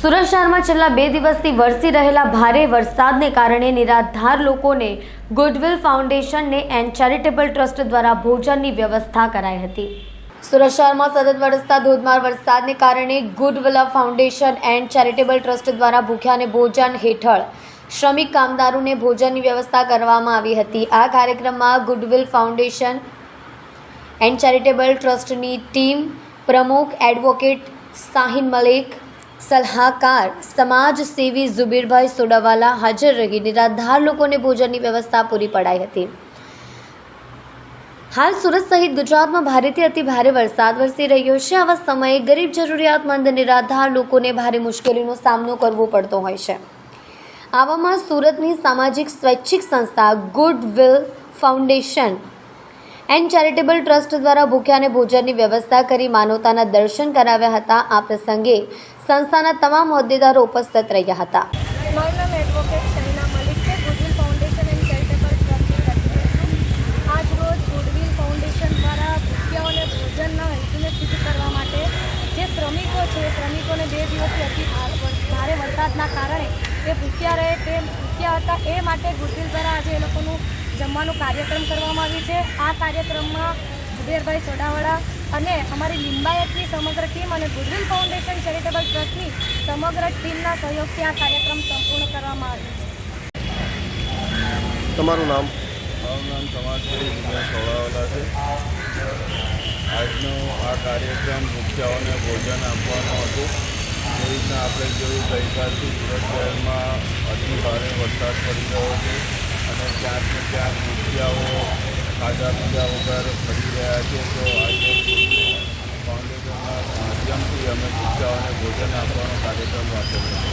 સુરત શહેરમાં છેલ્લા બે દિવસથી વરસી રહેલા ભારે વરસાદને કારણે નિરાધાર લોકોને ગુડવિલ ફાઉન્ડેશનને એન્ડ ચેરિટેબલ ટ્રસ્ટ દ્વારા ભોજનની વ્યવસ્થા કરાઈ હતી. સુરત શહેરમાં સતત વરસતા ધોધમાર વરસાદને કારણે Goodwill Foundation and Charitable Trust દ્વારા ભૂખ્યાને ભોજન હેઠળ શ્રમિક કામદારોને ભોજનની વ્યવસ્થા કરવામાં આવી હતી. આ કાર્યક્રમમાં ગુડવિલ ફાઉન્ડેશન એન્ડ ચેરિટેબલ ટ્રસ્ટની ટીમ પ્રમુખ એડવોકેટ સાહિન મલિક સલાહકાર, સમાજ સેવી ઝુબીરભાઈ સોડાવાલા હાજર રહી નિરાધાર લોકોને ભોજનની વ્યવસ્થા પૂરી પડાઈ હતી. હાલ સુરત સહિત ગુજરાતમાં ભારેથી અતિ ભારે વરસાદ વરસી રહ્યો છે. આવા સમયે ગરીબ જરૂરિયાતમંદ નિરાધાર લોકોને ભારે મુશ્કેલીનો સામનો કરવો પડતો હોય છે. આવામાં સુરતની સામાજિક સ્વૈચ્છિક સંસ્થા Goodwill Foundation and Charitable Trust દ્વારા ભૂખ્યાને ભોજનની વ્યવસ્થા કરી માનવતાના દર્શન કરાવ્યા હતા. આ પ્રસંગે સંસ્થાના તમામ હોદ્દેદારો ઉપસ્થિત રહ્યા હતા. મારું નામ એડવોકેટ મલિક છે ગુડવિલ ફાઉન્ડેશન ચેરિટેબલ આજ રોજ ગુડવિલ ફાઉન્ડેશન દ્વારા ભૂખ્યાઓને ભોજનના કરવા માટે જે શ્રમિકો છે શ્રમિકોને બે દિવસથી અતિ ભારે વરસાદના કારણે એ ભૂખ્યા રહે, તે ભૂખ્યા હતા, એ માટે ગુડવિલ દ્વારા આજે એ લોકોનું જમવાનું કાર્યક્રમ કરવામાં આવ્યું છે. આ કાર્યક્રમમાં જુબેરભાઈ સોડાવાળા અને અમારી લિંબાયતની સમગ્ર ટીમ અને ગુડવિલ ફાઉન્ડેશન ચેરિટેબલ ટ્રસ્ટની સમગ્ર ટીમના સહયોગથી આ કાર્યક્રમ સંપૂર્ણ કરવામાં આવ્યો છે. તમારું નામ? મારું નામ સમાજશ્રી વિજય સોડાવાલા છે. આજનો આ કાર્યક્રમ ભૂખ્યાઓને ભોજન આપવાનો હતો. એ રીતના આપણે જોયું ગઈકાલથી સુરત શહેરમાં અતિ ભારે વરસાદ પડી રહ્યો છે. અને મુખિયાઓ ખાધા પીધા વગર ફરી રહ્યા છે તો આજે ફાઉન્ડેશનના માધ્યમથી અમે મુખિયાઓને ભોજન આપવાનો કાર્યક્રમ રાખેલો છે.